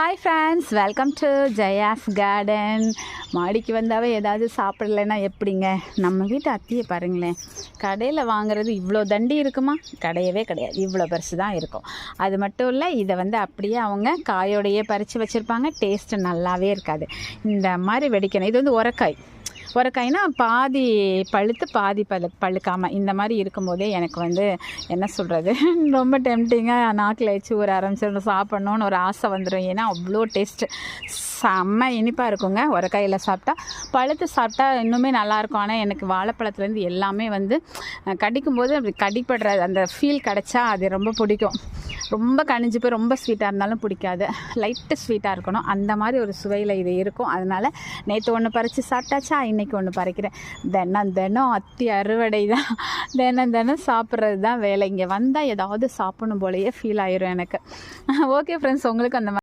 Hi friends welcome to Jaya's garden மாடிக்கு வந்தாவே ஏதாவது சாப்பிடலைன்னா எப்படிங்க? நம்ம வீட்டு அத்தியை பாருங்களேன். கடையில் வாங்குறது இவ்வளோ தண்டி இருக்குமா? கிடையவே கிடையாது. இவ்வளோ பெருசு தான் இருக்கும். அது மட்டும் இல்லை இதை வந்து அப்படியே அவங்க காயோடையே பறித்து வச்சுருப்பாங்க. டேஸ்ட்டு நல்லாவே இருக்காது. இந்த மாதிரி வெடிக்கணும். இது வந்து உரக்காய். உரக்காய்னா பாதி பழுத்து பாதி பழு பழுக்காமல் இந்த மாதிரி இருக்கும்போதே எனக்கு வந்து என்ன சொல்கிறது ரொம்ப டெம்டிங்காக நாக்கில் வச்சு ஒரு ஆரம்பிச்சிடணும் சாப்பிட்ணுன்னு ஒரு ஆசை வந்துடும் ஏன்னா அவ்வளோ டேஸ்ட்டு செம்ம இனிப்பாக இருக்குங்க. உரக்காயில் சாப்பிட்டா பழுத்து சாப்பிட்டா இன்னுமே நல்லாயிருக்கும் ஆனால் எனக்கு வாழைப்பழத்துலேருந்து எல்லாமே வந்து கடிக்கும்போது அப்படி கடிப்படுற அந்த ஃபீல் கிடச்சா அது ரொம்ப பிடிக்கும். ரொம்ப கனிஞ்சு போய் ரொம்ப ஸ்வீட்டாக இருந்தாலும் பிடிக்காது. லைட்டு ஸ்வீட்டாக இருக்கணும். அந்த மாதிரி ஒரு சுவையில் இது இருக்கும். அதனால் நேற்று ஒன்று பறித்து சாப்பிட்டாச்சா? இன்றைக்கி ஒன்று பறிக்கிறேன். தினம் தினம் அத்தி அறுவடை தான். தினம் தினம் சாப்பிட்றது தான் வேலை. இங்கே வந்தால் ஏதாவது சாப்பிடணும் போலயே ஃபீல் ஆயிரும் எனக்கு. ஓகே ஃப்ரெண்ட்ஸ் உங்களுக்கு அந்த மாதிரி